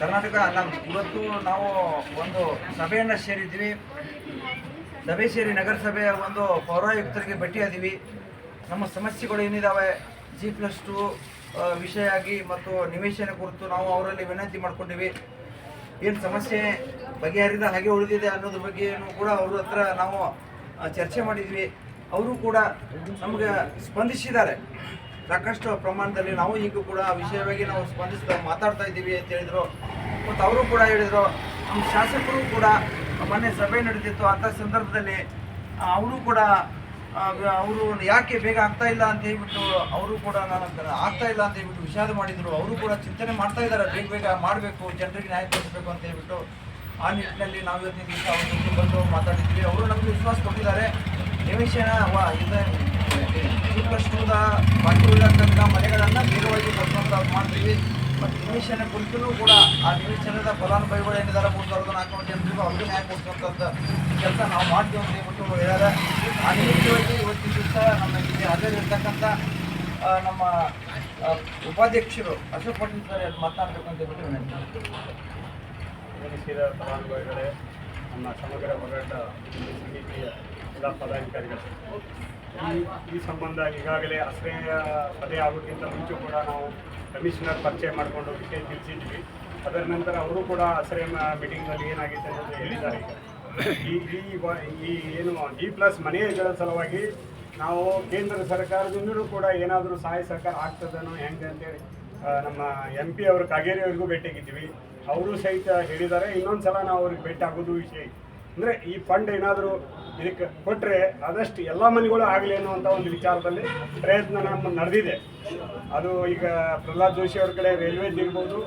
ಕರ್ನಾಟಕ ನಮ್ಮ ಇವತ್ತು ನಾವು ಒಂದು ಸಭೆಯನ್ನು ಸೇರಿದ್ವಿ ಸಭೆ ಸೇರಿ ನಗರಸಭೆಯ ಒಂದು ಪೌರಾಯುಕ್ತರಿಗೆ ಭೇಟಿಯಾದೀವಿ ನಮ್ಮ ಸಮಸ್ಯೆಗಳು ಏನಿದ್ದಾವೆ ಜಿ ಪ್ಲಸ್ ಟು ವಿಷಯ ಆಗಿ ಮತ್ತು ನಿವೇಶನ ಕುರಿತು ನಾವು ಅವರಲ್ಲಿ ವಿನಂತಿ ಮಾಡ್ಕೊಂಡಿವಿ. ಏನು ಸಮಸ್ಯೆ ಬಗೆಹರಿದ ಹಾಗೆ ಉಳಿದಿದೆ ಅನ್ನೋದ್ರ ಬಗ್ಗೆಯೂ ಕೂಡ ಅವ್ರ ಹತ್ರ ನಾವು ಚರ್ಚೆ ಮಾಡಿದ್ವಿ. ಅವರು ಕೂಡ ನಮಗೆ ಸ್ಪಂದಿಸಿದ್ದಾರೆ. ಸಾಕಷ್ಟು ಪ್ರಮಾಣದಲ್ಲಿ ನಾವು ಈಗ ಕೂಡ ಆ ವಿಷಯವಾಗಿ ನಾವು ಸ್ಪಂದಿಸ್ತಾ ಮಾತಾಡ್ತಾ ಇದ್ದೀವಿ ಅಂತ ಹೇಳಿದರು. ಮತ್ತು ಅವರು ಕೂಡ ಹೇಳಿದರು, ನಮ್ಮ ಶಾಸಕರು ಕೂಡ ಮೊನ್ನೆ ಸಭೆ ನಡೆದಿತ್ತು. ಅಂಥ ಸಂದರ್ಭದಲ್ಲಿ ಅವರು ಕೂಡ ಅವರು ಯಾಕೆ ಬೇಗ ಆಗ್ತಾ ಇಲ್ಲ ಅಂತ ಹೇಳ್ಬಿಟ್ಟು ಅವರು ಕೂಡ ನಾನು ಆಗ್ತಾ ಇಲ್ಲ ಅಂತ ಹೇಳ್ಬಿಟ್ಟು ವಿಷಾದ ಮಾಡಿದರು. ಅವರು ಕೂಡ ಚಿಂತನೆ ಮಾಡ್ತಾ ಇದ್ದಾರೆ, ಬೇಗ ಬೇಗ ಮಾಡಬೇಕು, ಜನರಿಗೆ ನ್ಯಾಯ ಕೊಡಿಸಬೇಕು ಅಂತ ಹೇಳ್ಬಿಟ್ಟು. ಆ ನಿಟ್ಟಿನಲ್ಲಿ ನಾವು ಇವತ್ತಿನ ದಿವಸ ಅವ್ರ ಬಂದು ಮಾತಾಡಿದ್ವಿ. ಅವರು ನಮಗೆ ವಿಶ್ವಾಸ ಕೊಟ್ಟಿದ್ದಾರೆ. ನಿವೇಶನ ವಾ ಇದೆ ಟೂದ ಬಾಕಿ ಉಳಿದಂಥ ಮನೆಗಳನ್ನು ನೇರವಾಗಿ ಕೊಡುವಂಥ ಮಾಡ್ತೀವಿ. ಮತ್ತು ನಿವೇಶನ ಕುರಿತು ಕೂಡ ಆ ನಿವೇಶನದ ಫಲಾನುಭವಿಗಳು ಏನಿದ್ದಾರೆ ಮೂರು ಸಾವಿರದ ನಾಲ್ಕುನೂರು ಜನರಿಗೂ ಅವ್ರಿಗೆ ನ್ಯಾಯ ಕೊಡಿಸುವಂಥದ್ದು ಕೆಲಸ ನಾವು ಮಾಡ್ತೀವಿ ಅಂತ ಹೇಳ್ಬಿಟ್ಟು ಹೇಳ್ಯಾರ. ನಿಮಿತ್ತವಾಗಿ ಇವತ್ತಿನ ದಿವಸ ನಮ್ಮ ಇಲ್ಲಿ ಹಾಜರಿರ್ತಕ್ಕಂಥ ನಮ್ಮ ಉಪಾಧ್ಯಕ್ಷರು ಅಶೋಕ್ ಪಟೇಲ್ ಸರ್ ಮಾತನಾಡಬೇಕು ಅಂತ ಹೇಳ್ಬಿಟ್ಟು ಫಲಾನುಭವಿಗಳೇ ನಮ್ಮ ಸಮಗ್ರ ಹೋರಾಟ ಸಮಿತಿಯ ಎಲ್ಲ ಪದಾಧಿಕಾರಿಗಳು. ಈ ಸಂಬಂಧ ಈಗಾಗಲೇ ಆಶ್ರಯ ಪದೇ ಆಗೋಕ್ಕಿಂತ ಮುಂಚೆ ಕೂಡ ನಾವು ಕಮಿಷನರ್ ಪರಿಚಯ ಮಾಡಿಕೊಂಡು ವಿಷಯ ತಿಳಿಸಿದ್ವಿ. ಅದರ ನಂತರ ಅವರು ಕೂಡ ಆಶ್ರಯ ಮೀಟಿಂಗ್ನಲ್ಲಿ ಏನಾಗಿದೆ ಅನ್ನೋದು ಹೇಳಿದ್ದಾರೆ. ಈ ಈ ಏನು ಡಿ ಪ್ಲಸ್ ಮನೆಗಳ ಸಲುವಾಗಿ ನಾವು ಕೇಂದ್ರ ಸರ್ಕಾರದಿಂದಲೂ ಕೂಡ ಏನಾದರೂ ಸಹಾಯ ಸಹಕಾರ ಆಗ್ತದನೋ ಹೆಂಗೆ ಅಂತೇಳಿ ನಮ್ಮ ಎಂ ಪಿ ಅವರು ಕಾಗೇರಿ ಅವರಿಗೂ ಭೇಟಿಯಾಗಿದ್ದೀವಿ. ಅವರು ಸಹಿತ ಹೇಳಿದ್ದಾರೆ. ಇನ್ನೊಂದು ಸಲ ನಾವು ಅವ್ರಿಗೆ ಭೇಟಿ ಆಗೋದು ವಿಷಯ. ಅಂದರೆ ಈ ಫಂಡ್ ಏನಾದರೂ ಇದಕ್ಕೆ ಕೊಟ್ಟರೆ ಆದಷ್ಟು ಎಲ್ಲ ಮನೆಗಳು ಆಗಲಿ ಅನ್ನುವಂಥ ಒಂದು ವಿಚಾರದಲ್ಲಿ ಪ್ರಯತ್ನ ನಮ್ಮ ನಡೆದಿದೆ. ಅದು ಈಗ ಪ್ರಹ್ಲಾದ್ ಜೋಶಿ ಅವ್ರ ಕಡೆ ರೈಲ್ವೇದ್ ಇರ್ಬೋದು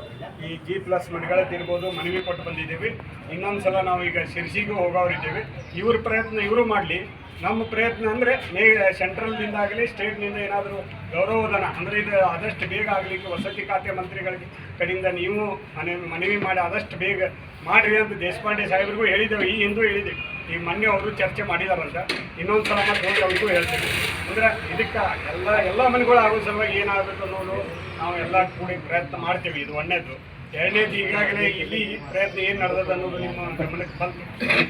ಈ ಜಿ ಪ್ಲಸ್ ಮನೆಗಳದ್ದಿರ್ಬೋದು ಮನವಿ ಕೊಟ್ಟು ಬಂದಿದ್ದೀವಿ. ಇನ್ನೊಂದು ಸಲ ನಾವು ಈಗ ಶಿರ್ಸಿಗೂ ಹೋಗೋರಿದ್ದೇವೆ. ಇವ್ರ ಪ್ರಯತ್ನ ಇವರು ಮಾಡಲಿ. ನಮ್ಮ ಪ್ರಯತ್ನ ಅಂದರೆ ಮೇ ಸೆಂಟ್ರಲ್ನಿಂದ ಆಗಲಿ ಸ್ಟೇಟ್ನಿಂದ ಏನಾದರೂ ಗೌರವಧನ, ಅಂದರೆ ಇದು ಆದಷ್ಟು ಬೇಗ ಆಗಲಿಕ್ಕೆ ವಸತಿ ಖಾತೆ ಮಂತ್ರಿಗಳಿಗೆ ಕಡೆಯಿಂದ ನೀವು ಮನೆ ಮನವಿ ಮಾಡಿ ಆದಷ್ಟು ಬೇಗ ಮಾಡಿರಿ ಅಂತ ದೇಶಪಾಂಡೆ ಸಾಹೇಬ್ರಿಗೂ ಹೇಳಿದ್ದೇವೆ. ಈ ಹಿಂದೂ ಹೇಳಿದೆ. ಈ ಮೊನ್ನೆ ಅವರು ಚರ್ಚೆ ಮಾಡಿದಾರಂತ. ಇನ್ನೊಂದು ಸಲ ಮತ್ತೆ ಹೋಗಿ ಅವ್ರಿಗೂ ಹೇಳ್ತೇವೆ ಅಂದರೆ ಇದಕ್ಕೆ ಎಲ್ಲ ಎಲ್ಲ ಮನೆಗಳು ಆಗೋ ಸಲುವಾಗಿ ಏನಾಗುತ್ತೆ ಅನ್ನೋದು ನಾವು ಎಲ್ಲ ಕೂಡಿ ಪ್ರಯತ್ನ ಮಾಡ್ತೀವಿ. ಇದು ಒಂದನೇದು ಎರಡನೇದು ಈಗಾಗಲೇ ಇಲ್ಲಿ ಪ್ರಯತ್ನ ಏನು ನಡೆದದ ಅನ್ನೋದು ನಿಮ್ಮ ಗಮನಕ್ಕೆ ಬಂತು.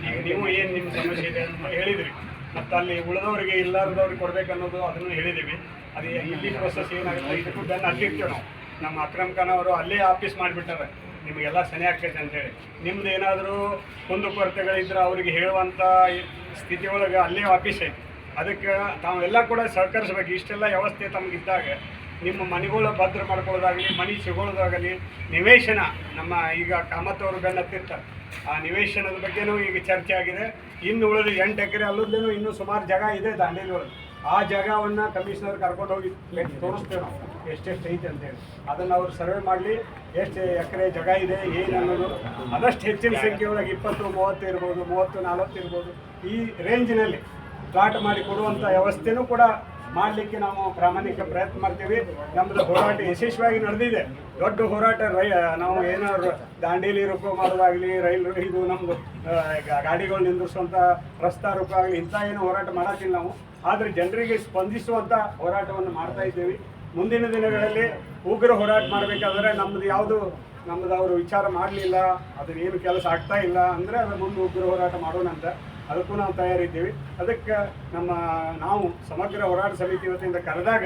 ಈಗ ನೀವು ಏನು ನಿಮ್ಮ ಸಮಸ್ಯೆ ಇದೆ ಅಂತ ಹೇಳಿದ್ರಿ. ಮತ್ತು ಅಲ್ಲಿ ಉಳಿದವರಿಗೆ ಇಲ್ಲಾರದವ್ರಿಗೆ ಕೊಡ್ಬೇಕು ಅನ್ನೋದು ಅದನ್ನು ಹೇಳಿದ್ದೀವಿ ಅದು ಇಲ್ಲಿ ಪ್ರೊಸೆಸ್ ಏನಾಗುತ್ತೆ, ಇದಕ್ಕೂ ಅಲ್ಲಿ ಇರ್ತೀವಿ ನಾವು. ನಮ್ಮ ಅಕ್ರಮ್ ಖಾನ್ ಅವರು ಅಲ್ಲೇ ಆಫೀಸ್ ಮಾಡಿಬಿಟ್ಟಾರೆ. ನಿಮಗೆಲ್ಲ ಸನಿ ಆಗ್ತೈತೆ ಅಂತೇಳಿ. ನಿಮ್ದು ಏನಾದರೂ ಕುಂದುಕೊರತೆಗಳಿದ್ರೆ ಅವರಿಗೆ ಹೇಳುವಂಥ ಸ್ಥಿತಿ ಒಳಗೆ ಅಲ್ಲೇ ಆಫೀಸ್ ಐತಿ. ಅದಕ್ಕೆ ತಾವೆಲ್ಲ ಕೂಡ ಸಹಕರಿಸ್ಬೇಕು. ಇಷ್ಟೆಲ್ಲ ವ್ಯವಸ್ಥೆ ತಮಗಿದ್ದಾಗ ನಿಮ್ಮ ಮನೆಗಳ ಭದ್ರ ಮಾಡ್ಕೊಳ್ಳೋದಾಗಲಿ, ಮನೆ ಸಿಗೋದಾಗಲಿ ನಿವೇಶನ ನಮ್ಮ ಈಗ ಕಾಮತ್ತವರು ಅವರು ಬೆನ್ನ ಆ ನಿವೇಶನದ ಬಗ್ಗೆನೂ ಈಗ ಚರ್ಚೆ ಆಗಿದೆ. ಇನ್ನು ಉಳಿದು ಎಂಟು ಎಕರೆ ಅಲ್ಲದೇನು ಇನ್ನೂ ಸುಮಾರು ಜಾಗ ಇದೆ ದಾಂಡೇಲಿ ಆ ಜಾಗವನ್ನು ಕಮಿಷನರ್ ಕರ್ಕೊಂಡು ಹೋಗಿ ತೋರಿಸ್ತೇವೆ ನಾವು, ಎಷ್ಟೆಷ್ಟು ಐತೆ ಅಂತೇಳಿ ಅದನ್ನು ಅವರು ಸರ್ವೆ ಮಾಡಲಿ, ಎಷ್ಟು ಎಕರೆ ಜಾಗ ಇದೆ, ಏನು ಅನ್ನೋದು. ಅದಷ್ಟು ಹೆಚ್ಚಿನ ಸಂಖ್ಯೆ ಒಳಗೆ ಇಪ್ಪತ್ತು, ಮೂವತ್ತು ಇರ್ಬೋದು, ಮೂವತ್ತು, ನಲ್ವತ್ತು ಇರ್ಬೋದು. ಈ ರೇಂಜಿನಲ್ಲಿ ಪ್ಲಾಟ್ ಮಾಡಿ ಕೊಡುವಂಥ ವ್ಯವಸ್ಥೆನೂ ಕೂಡ ಮಾಡಲಿಕ್ಕೆ ನಾವು ಪ್ರಾಮಾಣಿಕ ಪ್ರಯತ್ನ ಮಾಡ್ತೀವಿ. ನಮ್ಮದು ಹೋರಾಟ ಯಶಸ್ವಿಯಾಗಿ ನಡೆದಿದೆ. ದೊಡ್ಡ ಹೋರಾಟ, ರೈ ನಾವು ಏನಾದ್ರು ದಾಂಡೇಲಿ ರೂಪ ಮಾಡೋದಾಗಲಿ ರೈಲು, ಇದು ನಮ್ಮದು ಗಾಡಿಗಳು ನಿಂದಿಸುವಂಥ ರಸ್ತಾ ರೂಪ ಆಗಲಿ, ಇಂಥ ಏನು ಹೋರಾಟ ಮಾಡೋದಿಲ್ಲ ನಾವು. ಆದರೆ ಜನರಿಗೆ ಸ್ಪಂದಿಸುವಂಥ ಹೋರಾಟವನ್ನು ಮಾಡ್ತಾ ಇದ್ದೀವಿ. ಮುಂದಿನ ದಿನಗಳಲ್ಲಿ ಉಗ್ರ ಹೋರಾಟ ಮಾಡಬೇಕಾದ್ರೆ ನಮ್ಮದು ಯಾವುದು ನಮ್ಮದು ಅವರು ವಿಚಾರ ಮಾಡಲಿಲ್ಲ ಅದನ್ನೇನು ಕೆಲಸ ಆಗ್ತಾ ಇಲ್ಲ ಅಂದರೆ ಅದ್ರ ಮುಂದೆ ಉಗ್ರ ಹೋರಾಟ ಮಾಡೋಣ ಅಂತ ಅದಕ್ಕೂ ನಾವು ತಯಾರಿದ್ದೀವಿ. ಅದಕ್ಕೆ ನಮ್ಮ ನಾವು ಸಮಗ್ರ ಹೋರಾಟ ಸಮಿತಿ ವತಿಯಿಂದ ಕರೆದಾಗ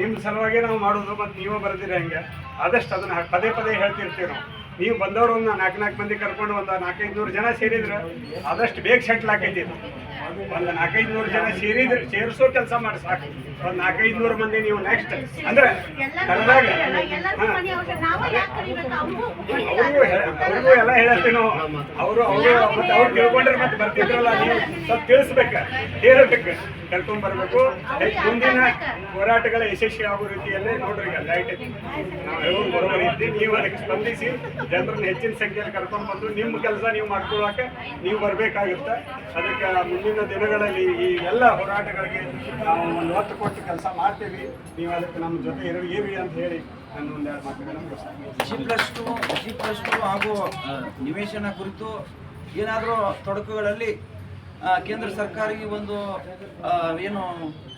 ನಿಮ್ಮ ಸಲುವಾಗಿ ನಾವು ಮಾಡೋದು ಮತ್ತು ನೀವು ಬರೆದಿರಿ ಹಂಗೆ. ಆದಷ್ಟು ಅದನ್ನು ಪದೇ ಪದೇ ಹೇಳ್ತಿರ್ತೀವಿ ನಾವು. ನೀವು ಬಂದವರು ಒಂದು ನಾಲ್ಕು ನಾಲ್ಕು ಮಂದಿ ಕರ್ಕೊಂಡು ಒಂದು ನಾಲ್ಕೈದು ನೂರು ಜನ ಸೇರಿದ್ರೆ ಆದಷ್ಟು ಬೇಗ ಸೆಟ್ಲ್ ಆಕೈತಿ ಒಂದು ನಾಲ್ಕೈದು ನೂರು ಜನ ಸೇರಿದ್ರೆ ಸೇರಿಸೋ ಕೆಲಸ ಮಾಡಿ ಸಾಕು. ಒಂದು ನಾಲ್ಕೈದು ನೂರು ಮಂದಿ ನೀವು ನೆಕ್ಸ್ಟ್ ಅಂದ್ರೆ ಕರೆದಾಗ ಅವರು ಅವ್ರಿಗೂ ಎಲ್ಲ ಹೇಳತ್ತೀವಿ ನಾವು. ಅವರು ಅವರು ಮತ್ತೆ ಅವ್ರು ತಿಳ್ಕೊಂಡ್ರೆ ಮತ್ತೆ ಬರ್ತಿದ್ರಲ್ಲ ನೀವು. ಸ್ವಲ್ಪ ತಿಳಿಸ್ಬೇಕ ಹೇಳ್ಬೇಕು. ಕರ್ಕೊಂಡ್ ಬರ್ಬೇಕು. ಮುಂದಿನ ಹೋರಾಟಗಳ ಯಶಸ್ವಿ ಆಗೋ ರೀತಿಯಲ್ಲೇ ನೋಡ್ರಿ ಈಗ ಲೈಟ್ ನಾವು ಬರೋಬರಿ ಐತಿ ನೀವು ಅದಕ್ಕೆ ಸ್ಪಂದಿಸಿ ಜನರನ್ನ ಹೆಚ್ಚಿನ ಸಂಖ್ಯೆಯಲ್ಲಿ ಕರ್ಕೊಂಡ್ ಬಂದು ನಿಮ್ಮ ಕೆಲಸ ನೀವು ಮಾಡ್ಕೊಳ್ಳೋಕೆ ನೀವು ಬರ್ಬೇಕಾಗುತ್ತೆ. ಅದಕ್ಕೆ ಮುಂದಿನ ದಿನಗಳಲ್ಲಿ ಈ ಎಲ್ಲ ಹೋರಾಟಗಳಿಗೆ ನಾವು ಒಂದು ಒತ್ತು ಕೊಟ್ಟು ಕೆಲಸ ಮಾಡ್ತೀವಿ. ನೀವು ಅದಕ್ಕೆ ನಮ್ಮ ಜೊತೆ ಇರೋ ಇರಿ ಅಂತ ಹೇಳಿ ನಾನು ಒಂದೆರಡು ಮಾತುಗಳನ್ನು G plus two G plus two ಹಾಗೂ ನಿವೇಶನ ಕುರಿತು ಏನಾದರೂ ತೊಡಕುಗಳಲ್ಲಿ ಕೇಂದ್ರ ಸರ್ಕಾರಿಗೆ ಒಂದು ಏನು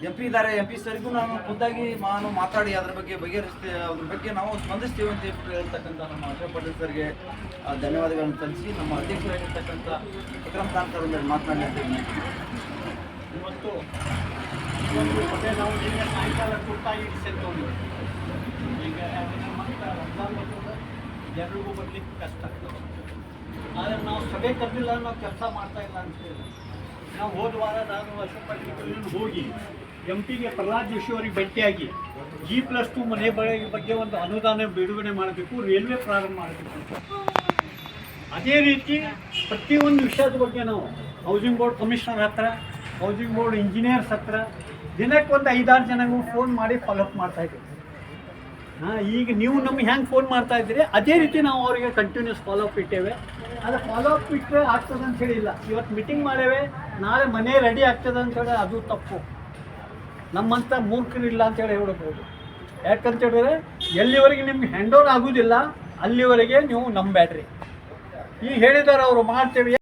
ಎಂ ಪಿ ಇದ್ದಾರೆ ಎಂ ಪಿ ಸರ್ಗೂ ನಾನು ಖುದ್ದಾಗಿ ನಾನು ಮಾತಾಡಿ ಅದ್ರ ಬಗ್ಗೆ ಬಗೆಹರಿಸ್ತೀವಿ ಅದ್ರ ಬಗ್ಗೆ ನಾವು ಸ್ಪಂದಿಸ್ತೀವಿ ಅಂತ ಹೇಳ್ತಕ್ಕಂಥ ನಮ್ಮ ಅಶೋಕ್ ಪಟೇಲ್ ಸರ್ಗೆ ಧನ್ಯವಾದಗಳನ್ನು ಸಲ್ಲಿಸಿ ನಮ್ಮ ಅಧ್ಯಕ್ಷರಾಗಿರ್ತಕ್ಕಂಥ ವಿಕ್ರಮ್ ಕಾಂತ್ ಅವರ ಮೇಲೆ ಮಾತನಾಡಿದ್ದೇನೆ ಇವತ್ತು ನಾವು ನಿನ್ನೆ ಸಾಯಂಕಾಲ ತುರ್ತಾಗಿ ಸೇರ್ಕೊಂಡು ಈಗ ಯಾಕಂದ್ರೆ ಬರ್ಲಿಕ್ಕೆ ಕಷ್ಟ. ಆಗ್ತದೆ ಆದರೆ ನಾವು ಸಭೆ ಕರೆದಿಲ್ಲ ನಾವು ಕೆಲಸ ಮಾಡ್ತಾ ಇಲ್ಲ ಅಂತ ಹೇಳಿ. ನಾವು ಹೋದ ವಾರ ನಾನು ಅಶೋಕ್ ಹೋಗಿ ಎಂ ಪಿಗೆ ಪ್ರಹ್ಲಾದ್ ಜೋಶಿ ಅವರಿಗೆ ಭೇಟಿಯಾಗಿ ಜಿ ಪ್ಲಸ್ ಟು ಮನೆ ಬಳಿಗೆ ಬಗ್ಗೆ ಒಂದು ಅನುದಾನ ಬಿಡುಗಡೆ ಮಾಡಬೇಕು ರೈಲ್ವೆ ಪ್ರಾರಂಭ ಮಾಡಬೇಕು ಅದೇ ರೀತಿ ಪ್ರತಿಯೊಂದು ವಿಷಯದ ಬಗ್ಗೆ ನಾವು ಹೌಸಿಂಗ್ ಬೋರ್ಡ್ ಕಮಿಷನರ್ ಹತ್ರ ಹೌಸಿಂಗ್ ಬೋರ್ಡ್ ಇಂಜಿನಿಯರ್ಸ್ ಹತ್ರ ದಿನಕ್ಕೆ ಒಂದು ಐದಾರು ಜನಗೂ ಫೋನ್ ಮಾಡಿ ಫಾಲೋಅಪ್ ಮಾಡ್ತಾ ಇದ್ದೀವಿ. ಹಾಂ, ಈಗ ನೀವು ನಮ್ಗೆ ಹೆಂಗೆ ಫೋನ್ ಮಾಡ್ತಾ ಇದ್ದೀರಿ? ಅದೇ ರೀತಿ ನಾವು ಅವರಿಗೆ ಕಂಟಿನ್ಯೂಸ್ ಫಾಲೋಅಪ್ ಇಟ್ಟೇವೆ. ಅದು ಫಾಲೋಅಪ್ ಇಟ್ಟರೆ ಆಗ್ತದೆ ಅಂತ ಹೇಳಿಲ್ಲ. ಇವತ್ತು ಮೀಟಿಂಗ್ ಮಾಡೇವೆ, ನಾಳೆ ಮನೆ ರೆಡಿ ಆಗ್ತದೆ ಅಂತ ಹೇಳಿ ಅದು ತಪ್ಪು. ನಮ್ಮಂಥ ಮೂರ್ಖರಿಲ್ಲ ಅಂತ ಹೇಳಿ ಹೇಳ್ಬೋದು. ಯಾಕಂತ ಹೇಳಿದ್ರೆ, ಎಲ್ಲಿವರೆಗೆ ನಿಮ್ಗೆ ಹ್ಯಾಂಡ್ ಓವರ್ ಆಗೋದಿಲ್ಲ, ಅಲ್ಲಿವರೆಗೆ ನೀವು ನಂಬೇಡ್ರಿ ಈಗ ಹೇಳಿದಾರೆ ಅವರು ಮಾಡ್ತೇವೆ